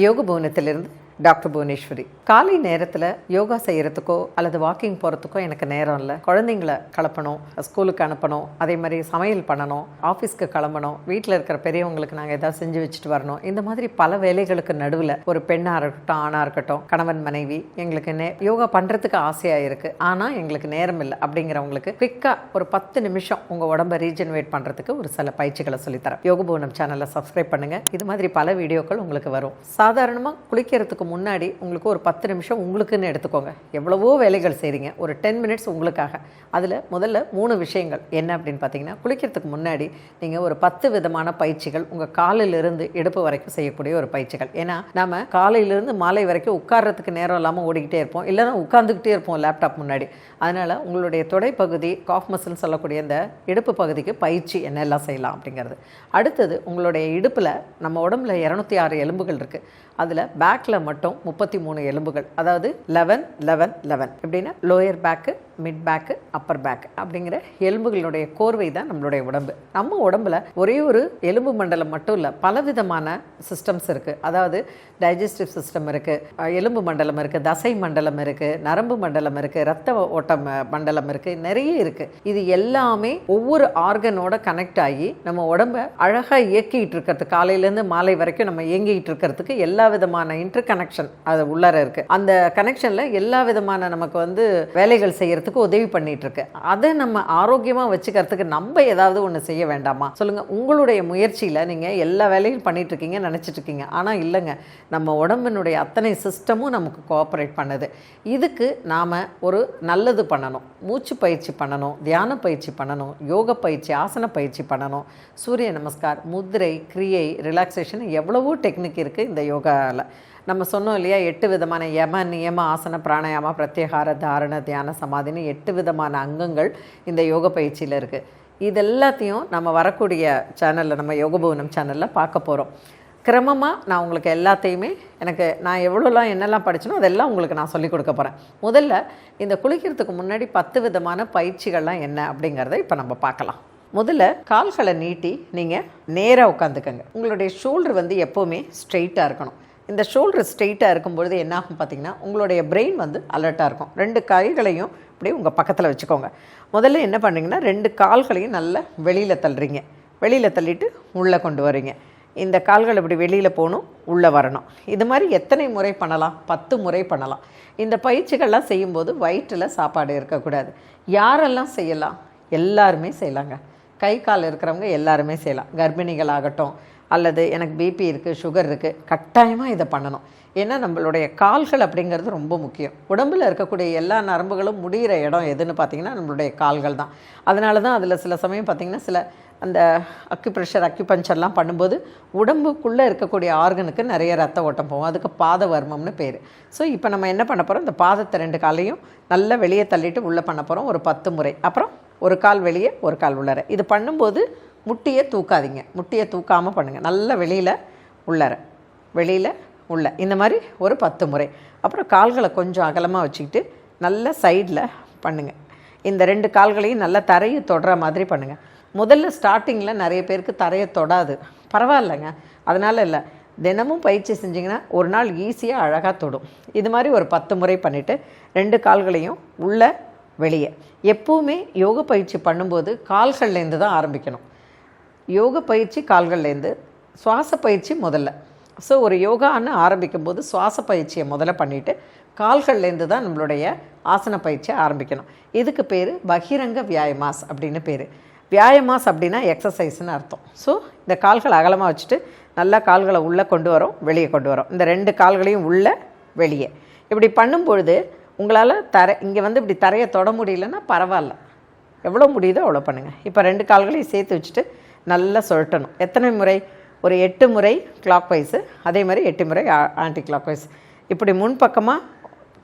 யோக புவனத்திலிருந்து டாக்டர் புவனேஸ்வரி. காலை நேரத்தில் யோகா செய்கிறதுக்கோ அல்லது வாக்கிங் போகிறதுக்கோ எனக்கு நேரம் இல்லை. குழந்தைங்கள கிளப்பணும் ஸ்கூலுக்கு அனுப்பணும் அதே மாதிரி சமையல் பண்ணணும் ஆஃபீஸ்க்கு கிளம்பணும் வீட்டில் இருக்கிற பெரியவங்களுக்கு நாங்கள் ஏதாவது செஞ்சு வச்சுட்டு வரணும். இந்த மாதிரி பல வேலைகளுக்கு நடுவில் ஒரு பெண்ணாக இருக்கட்டும் ஆணாக இருக்கட்டும் கணவன் மனைவி எங்களுக்கு நே யோகா பண்ணுறதுக்கு ஆசையாக இருக்குது ஆனால் எங்களுக்கு நேரம் இல்லை அப்படிங்கிறவங்களுக்கு குயிக்காக ஒரு பத்து நிமிஷம் உங்கள் உடம்பை ரீஜெனரேட் பண்ணுறதுக்கு ஒரு சில பயிற்சிகளை சொல்லித்தரேன். யோக புவனம் சேனலை சப்ஸ்கிரைப் பண்ணுங்கள் இது மாதிரி பல வீடியோக்கள் உங்களுக்கு வரும். சாதாரணமாக குளிக்கிறதுக்கு முன்னாடி உங்களுக்கு ஒரு பத்து நிமிஷம் உங்களுக்குன்னு எடுத்துக்கோங்க. எவ்வளவோ வேலைகள் செய்கிறீங்க ஒரு டென் மினிட்ஸ் உங்களுக்காக. அதில் முதல்ல மூணு விஷயங்கள். என்ன அப்படின்னு பார்த்தீங்கன்னா குளிக்கிறதுக்கு முன்னாடி நீங்கள் ஒரு பத்து விதமான பயிற்சிகள் உங்கள் காலிலிருந்து இடுப்பு வரைக்கும் செய்யக்கூடிய ஒரு பயிற்சிகள். ஏன்னா நம்ம காலையிலிருந்து மாலை வரைக்கும் உட்கார்றதுக்கு நேரம் இல்லாமல் ஓடிக்கிட்டே இருப்போம். இல்லைன்னா உட்காந்துக்கிட்டே இருப்போம் லேப்டாப் முன்னாடி. அதனால் உங்களுடைய தொடைப்பகுதி காஃப் மசில்னு சொல்லக்கூடிய இந்த இடுப்பு பகுதிக்கு பயிற்சி என்னெல்லாம் செய்யலாம் அப்படிங்கிறது. அடுத்தது உங்களுடைய இடுப்பில் நம்ம உடம்புல இரநூத்தி ஆறு எலும்புகள் இருக்குது அதில் பேக்கில் மட்டும் முப்பத்தி மூணு எலும்புகள். அதாவது லெவன் லெவன் லெவன் எப்படின்னா lower back mid back upper back அப்படிங்கிற எலும்புகளுடைய கோர்வை தான் நம்மளுடைய உடம்பு. நம்ம உடம்புல ஒரே ஒரு எலும்பு மண்டலம் மட்டும் இல்லை பலவிதமான சிஸ்டம்ஸ் இருக்குது அதாவது டைஜஸ்டிவ் சிஸ்டம் இருக்குது எலும்பு மண்டலம் இருக்குது தசை மண்டலம் இருக்குது நரம்பு மண்டலம் இருக்குது ரத்த ஓட்டம் மண்டலம் இருக்குது நிறைய இருக்குது இது எல்லாமே ஒவ்வொரு ஆர்கனோட கனெக்ட் ஆகி நம்ம உடம்ப அழகாக இயக்கிட்டு இருக்கிறது. காலையிலேருந்து மாலை வரைக்கும் நம்ம இயங்கிட்டு இருக்கிறதுக்கு எல்லா விதமான இன்டர் கனெக்ஷன் அது உள்ளார இருக்குது அந்த கனெக்ஷனில் எல்லா விதமான நமக்கு வந்து வேலைகள் செய்யறதுக்கு உதவி பண்ணிட்டு இருக்கு அதை நம்ம ஆரோக்கியமாக வச்சுக்கிறதுக்கு நம்ம ஏதாவது ஒன்று செய்ய வேண்டாமா? சொல்லுங்க உங்களுடைய முயற்சியில் நீங்கள் எல்லா வேலையும் பண்ணிட்டு இருக்கீங்க நினச்சிட்டு இருக்கீங்க ஆனால் இல்லைங்க. நம்ம உடம்பினுடைய அத்தனை சிஸ்டமும் நமக்கு கோஆப்ரேட் பண்ணுது. இதுக்கு நாம் ஒரு நல்லது பண்ணணும். மூச்சு பயிற்சி பண்ணணும் தியான பயிற்சி பண்ணணும் யோக பயிற்சி ஆசன பயிற்சி பண்ணணும். சூரிய நமஸ்கார் முதிரை கிரியை ரிலாக்ஸேஷன் எவ்வளவோ டெக்னிக் இருக்குது இந்த யோகாவில் நம்ம சொன்னோம் இல்லையா எட்டு விதமான யம நியம ஆசன பிராணாயாம பிரத்யேகார தாரண தியான சமாதின்னு எட்டு விதமான அங்கங்கள் இந்த யோக பயிற்சியில் இருக்குது இது எல்லாத்தையும் நம்ம வரக்கூடிய சேனலில் நம்ம யோகபவனம் சேனலில் பார்க்க போகிறோம் கிரமமாக நான் உங்களுக்கு எல்லாத்தையுமே எனக்கு நான் எவ்வளோலாம் என்னெல்லாம் படிச்சனோ அதெல்லாம் உங்களுக்கு நான் சொல்லிக் கொடுக்க போகிறேன் முதல்ல இந்த குளிக்கிறதுக்கு முன்னாடி பத்து விதமான பயிற்சிகள்லாம் என்ன அப்படிங்கிறத இப்போ நம்ம பார்க்கலாம். முதல்ல கால்களை நீட்டி நீங்கள் நேராக உட்காந்துக்கங்க. உங்களுடைய ஷோல்டர் வந்து எப்போவுமே ஸ்ட்ரெயிட்டாக இருக்கணும். இந்த ஷோல்டர் ஸ்ட்ரெயிட்டாக இருக்கும்பொழுது என்ன ஆகும் பார்த்தீங்கன்னா உங்களுடைய பிரெயின் வந்து அலர்ட்டாக இருக்கும். ரெண்டு கைகளையும் அப்படியே உங்கள் பக்கத்தில் வச்சுக்கோங்க. முதல்ல என்ன பண்ணுறீங்கன்னா ரெண்டு கால்களையும் நல்லா வெளியில் தள்ளுறீங்க. வெளியில் தள்ளிட்டு உள்ளே கொண்டு வரீங்க இந்த கால்கள் இப்படி வெளியில் போகணும் உள்ளே வரணும். இது மாதிரி எத்தனை முறை பண்ணலாம்? பத்து முறை பண்ணலாம். இந்த பயிற்சிகள்லாம் செய்யும்போது வயிற்றில் சாப்பாடு இருக்கக்கூடாது. யாரெல்லாம் செய்யலாம்? எல்லாருமே செய்யலாங்க. கை கால் இருக்கிறவங்க எல்லாருமே செய்யலாம். கர்ப்பிணிகள் ஆகட்டும் அல்லது எனக்கு பிபி இருக்குது சுகர் இருக்குது கட்டாயமாக இதை பண்ணணும். ஏன்னா நம்மளுடைய கால்கள் அப்படிங்கிறது ரொம்ப முக்கியம். உடம்பில் இருக்கக்கூடிய எல்லா நரம்புகளும் முடிகிற இடம் எதுன்னு பார்த்தீங்கன்னா நம்மளுடைய கால்கள் தான். அதனால தான் அதில் சில சமயம் பார்த்திங்கன்னா சில அந்த அக்யூப்ரெஷர் அக்யூபஞ்சர்லாம் பண்ணும்போது உடம்புக்குள்ளே இருக்கக்கூடிய ஆர்கனுக்கு நிறைய ரத்த ஓட்டம் போகும். அதுக்கு பாத வர்மம்னு பேர். ஸோ இப்போ நம்ம என்ன பண்ண போகிறோம் இந்த பாதத்தை ரெண்டு காலையும் நல்லா வெளியே தள்ளிட்டு உள்ளே பண்ண போகிறோம் ஒரு பத்து முறை. அப்புறம் ஒரு கால் வெளியே ஒரு கால் உள்ளார. இது பண்ணும்போது முட்டியை தூக்காதீங்க. முட்டியை தூக்காமல் பண்ணுங்கள் நல்லா வெளியில் உள்ளார. வெளியில் உள்ள. இந்த மாதிரி ஒரு பத்து முறை. அப்புறம் கால்களை கொஞ்சம் அகலமாக வச்சுக்கிட்டு நல்ல சைடில் பண்ணுங்கள் இந்த ரெண்டு கால்களையும் நல்லா தரையை தொடுற மாதிரி பண்ணுங்கள் முதல்ல ஸ்டார்டிங்கில் நிறைய பேருக்கு தரையை தொடாது. பரவாயில்லைங்க. அதனால் இல்லை. தினமும் பயிற்சி செஞ்சிங்கன்னா ஒரு நாள் ஈஸியாக அழகாக தொடும். இது மாதிரி ஒரு பத்து முறை பண்ணிவிட்டு ரெண்டு கால்களையும் உள்ள வெளியே. எப்போவுமே யோக பயிற்சி பண்ணும்போது கால்கள்லேருந்து தான் ஆரம்பிக்கணும். யோக பயிற்சி கால்கள்லேருந்து சுவாச பயிற்சி முதல்ல. ஸோ ஒரு யோகான்னு ஆரம்பிக்கும் போது சுவாச பயிற்சியை முதல்ல பண்ணிவிட்டு கால்கள்லேருந்து தான் நம்மளுடைய ஆசன பயிற்சியை ஆரம்பிக்கணும். இதுக்கு பேர் பகிரங்க வியாயமாஸ் அப்படின்னு பேர். வியாயமாஸ் அப்படின்னா எக்ஸசைஸ்னு அர்த்தம். ஸோ இந்த கால்கள் அகலமாக வச்சுட்டு நல்லா கால்களை உள்ளே கொண்டு வரோம் வெளியே கொண்டு வரோம். இந்த ரெண்டு கால்களையும் உள்ளே வெளியே. இப்படி பண்ணும்பொழுது உங்களால் தரை இங்கே வந்து இப்படி தரையை தொட முடியலன்னா பரவாயில்ல. எவ்வளோ முடியுதோ அவ்வளோ பண்ணுங்கள் இப்போ ரெண்டு கால்களையும் சேர்த்து வச்சுட்டு நல்லா சுழட்டணும் எத்தனை முறை? ஒரு எட்டு முறை கிளாக் வைஸு அதே மாதிரி எட்டு முறை ஆன்டி கிளாக் வைஸ் இப்படி முன்பக்கமாக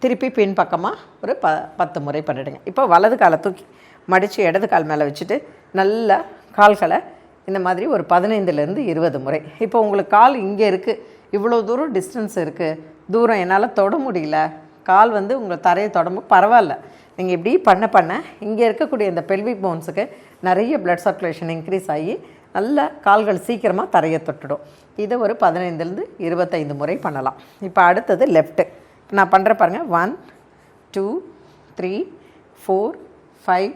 திருப்பி பின் பக்கமாக ஒரு ப பத்து முறை பண்ணிவிடுங்க இப்போ வலது காலை தூக்கி மடித்து இடது கால் மேலே வச்சுட்டு நல்லா கால்களை இந்த மாதிரி ஒரு பதினைந்துலேருந்து இருபது முறை. இப்போ உங்களுக்கு கால் இங்கே இருக்குது இவ்வளோ தூரம் டிஸ்டன்ஸ் இருக்குது தூரம் என்னால் தொட முடியல. கால் வந்து உங்கள் தரையை தொடம்பு பரவாயில்ல. நீங்கள் இப்படி பண்ண பண்ண இங்கே இருக்கக்கூடிய இந்த பெல்விக் போன்ஸுக்கு நிறைய பிளட் சர்க்குலேஷன் இன்க்ரீஸ் ஆகி நல்ல கால்கள் சீக்கிரமாக தரையை தொட்டுடும். இதை ஒரு பதினைந்துலேருந்து இருபத்தைந்து முறை பண்ணலாம். இப்போ அடுத்தது லெஃப்ட்டு நான் பண்ணுற பாருங்கள் one two three four five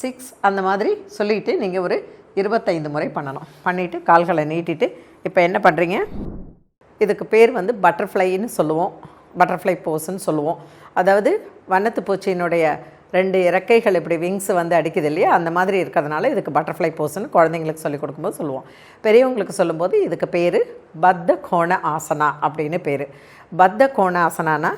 six அந்த மாதிரி சொல்லிட்டு நீங்கள் ஒரு இருபத்தைந்து முறை பண்ணணும். பண்ணிவிட்டு கால்களை நீட்டிட்டு இப்போ என்ன பண்ணுறீங்க இதுக்கு பேர் வந்து பட்டர்ஃப்ளைன்னு சொல்லுவோம். பட்டர்ஃப்ளை போஸ்ன்னு சொல்லுவோம். அதாவது வண்ணத்து பூச்சியினுடைய ரெண்டு இறக்கைகள் இப்படி விங்ஸ் வந்து அடிக்குது இல்லையா? அந்த மாதிரி இருக்கிறதுனால இதுக்கு பட்டர்ஃப்ளை போஸ்ன்னு குழந்தைங்களுக்கு சொல்லிக் கொடுக்கும்போது சொல்லுவோம். பெரியவங்களுக்கு சொல்லும்போது இதுக்கு பேர் பத்த கோண ஆசனா அப்படின்னு பேர். பத்த கோண ஆசனானா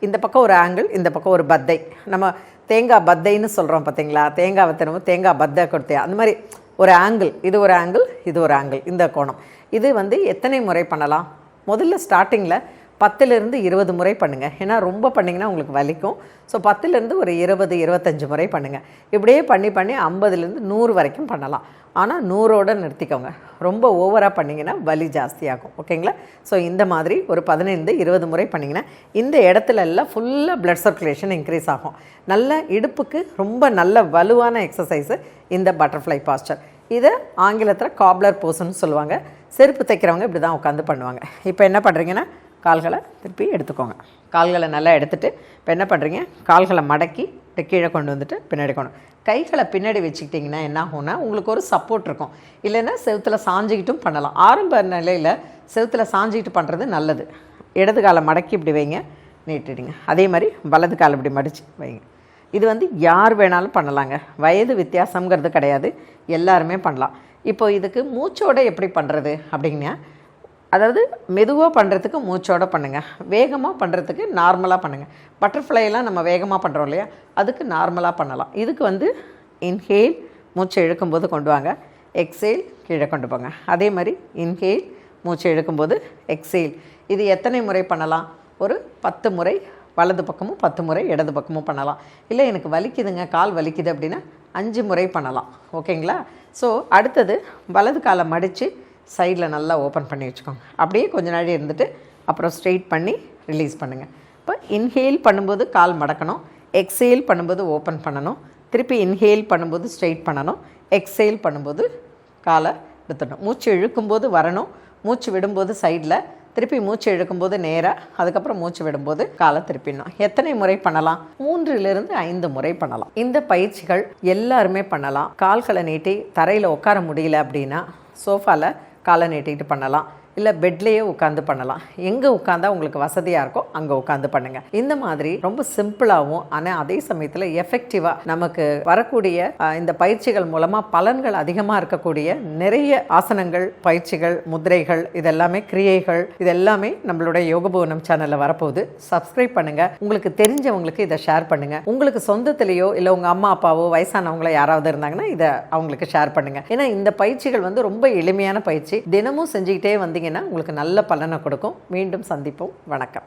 இந்த பக்கம் ஒரு ஆங்கிள் இந்த பக்கம் ஒரு பத்தை. நம்ம தேங்காய் பத்தைன்னு சொல்கிறோம் பார்த்தீங்களா தேங்காய் திரும்ப தேங்காய் பத்தை கொடுத்தே. அந்த மாதிரி ஒரு ஆங்கிள் இது ஒரு ஆங்கிள் இது ஒரு ஆங்கிள் இந்த கோணம். இது வந்து எத்தனை முறை பண்ணலாம்? முதல்ல ஸ்டார்டிங்கில் பத்துலேருந்து இருபது முறை பண்ணுங்கள் ஏன்னா ரொம்ப பண்ணிங்கன்னா உங்களுக்கு வலிக்கும். ஸோ பத்துலேருந்து ஒரு இருபது இருபத்தஞ்சு முறை பண்ணுங்கள் இப்படியே பண்ணி பண்ணி ஐம்பதுலேருந்து நூறு வரைக்கும் பண்ணலாம். ஆனால் நூறோடு நிறுத்திக்கோங்க. ரொம்ப ஓவராக பண்ணிங்கன்னா வலி ஜாஸ்தியாகும். ஓகேங்களா? ஸோ இந்த மாதிரி ஒரு பதினைந்து இருபது முறை பண்ணிங்கன்னா இந்த இடத்துல எல்லாம் ஃபுல்லாக பிளட் சர்க்குலேஷன் இன்க்ரீஸ் ஆகும். நல்ல இடுப்புக்கு ரொம்ப நல்ல வலுவான எக்ஸசைஸு இந்த பட்டர்ஃப்ளை பாஸ்டர் இதை ஆங்கிலத்தில் காப்லர் போஸ்ன்னு சொல்லுவாங்க. செருப்பு தைக்கிறவங்க இப்படி தான் உட்காந்து பண்ணுவாங்க. இப்போ என்ன பண்ணுறீங்கன்னா கால்களை திருப்பி எடுத்துக்கோங்க. கால்களை நல்லா எடுத்துகிட்டு இப்போ என்ன பண்ணுறீங்க கால்களை மடக்கி கீழே கொண்டு வந்துட்டு பின்னாடி கொண்டு கைகளை பின்னாடி வச்சுக்கிட்டிங்கன்னா என்ன ஆகும்னா உங்களுக்கு ஒரு சப்போர்ட் இருக்கும். இல்லைன்னா செவுத்தில் சாஞ்சிக்கிட்டும் பண்ணலாம். ஆரம்ப நிலையில் செவுத்தில் சாஞ்சிக்கிட்டு பண்ணுறது நல்லது. இடது காலை மடக்கி இப்படி வைங்க நீட்டிடுங்க. அதே மாதிரி வலது காலை இப்படி மடித்து வைங்க. இது வந்து யார் வேணாலும் பண்ணலாங்க. வயது வித்தியாசங்கிறது கிடையாது. எல்லாருமே பண்ணலாம். இப்போ இதுக்கு மூச்சோட எப்படி பண்ணுறது அப்படின்னா அதாவது மெதுவாக பண்ணுறதுக்கு மூச்சோட பண்ணுங்கள் வேகமாக பண்ணுறதுக்கு நார்மலாக பண்ணுங்கள் பட்டர்ஃப்ளைலாம் நம்ம வேகமாக பண்ணுறோம் இல்லையா? அதுக்கு நார்மலாக பண்ணலாம். இதுக்கு வந்து இன்ஹேல் மூச்சை இழுக்கும்போது கொண்டு வாங்க. எக்ஸேல் கீழே கொண்டு போங்க. அதே மாதிரி இன்ஹேல் மூச்சை இழுக்கும்போது எக்ஸேல் இது எத்தனை முறை பண்ணலாம்? ஒரு பத்து முறை வலது பக்கமும் பத்து முறை இடது பக்கமும் பண்ணலாம். இல்லை எனக்கு வலிக்குதுங்க கால் வலிக்குது அப்படின்னா அஞ்சு முறை பண்ணலாம். ஓகேங்களா ஸோ அடுத்தது வலது காலை மடித்து சைடில் நல்லா ஓப்பன் பண்ணி வச்சுக்கோங்க. அப்படியே கொஞ்ச நாள் இருந்துட்டு அப்புறம் ஸ்ட்ரெயிட் பண்ணி ரிலீஸ் பண்ணுங்கள் இப்போ இன்ஹேல் பண்ணும்போது கால் மடக்கணும். எக்ஸேல் பண்ணும்போது ஓப்பன் பண்ணணும். திருப்பி இன்ஹேல் பண்ணும்போது ஸ்ட்ரெயிட் பண்ணணும். எக்ஸேல் பண்ணும்போது காலை எடுத்துடணும். மூச்சு இழுக்கும்போது வரணும். மூச்சு விடும்போது சைடில் திருப்பி மூச்சு இழுக்கும்போது நேராக அதுக்கப்புறம் மூச்சு விடும்போது காலை திருப்பிடணும். எத்தனை முறை பண்ணலாம்? மூன்றிலிருந்து ஐந்து முறை பண்ணலாம். இந்த பயிற்சிகள் எல்லாருமே பண்ணலாம். கால்களை நீட்டி தரையில் உட்கார முடியல அப்படின்னா சோஃபாவில் காலை நீட்டிக்கிட்டு பண்ணலாம். இல்லை பெட்லேயே உட்காந்து பண்ணலாம். எங்கே உட்காந்தா உங்களுக்கு வசதியாக இருக்கோ அங்கே உட்காந்து பண்ணுங்கள் இந்த மாதிரி ரொம்ப சிம்பிளாகவும் ஆனால் அதே சமயத்தில் எஃபெக்டிவாக நமக்கு வரக்கூடிய இந்த பயிற்சிகள் மூலமாக பலன்கள் அதிகமாக இருக்கக்கூடிய நிறைய ஆசனங்கள் பயிற்சிகள் முதிரைகள் இதெல்லாமே கிரியைகள் இதெல்லாமே நம்மளுடைய யோகபுவனம் சேனலில் வரப்போகுது. சப்ஸ்கிரைப் பண்ணுங்கள் உங்களுக்கு தெரிஞ்சவங்களுக்கு இதை ஷேர் பண்ணுங்கள் உங்களுக்கு சொந்தத்திலேயோ இல்லை உங்கள் அம்மா அப்பாவோ வயசானவங்களோ யாராவது இருந்தாங்கன்னா இதை அவங்களுக்கு ஷேர் பண்ணுங்கள் ஏன்னா இந்த பயிற்சிகள் வந்து ரொம்ப எளிமையான பயிற்சி. தினமும் செஞ்சுக்கிட்டே வந்தீங்கன்னா உங்களுக்கு நல்ல பலனை கொடுக்கும். மீண்டும் சந்திப்போம். வணக்கம்.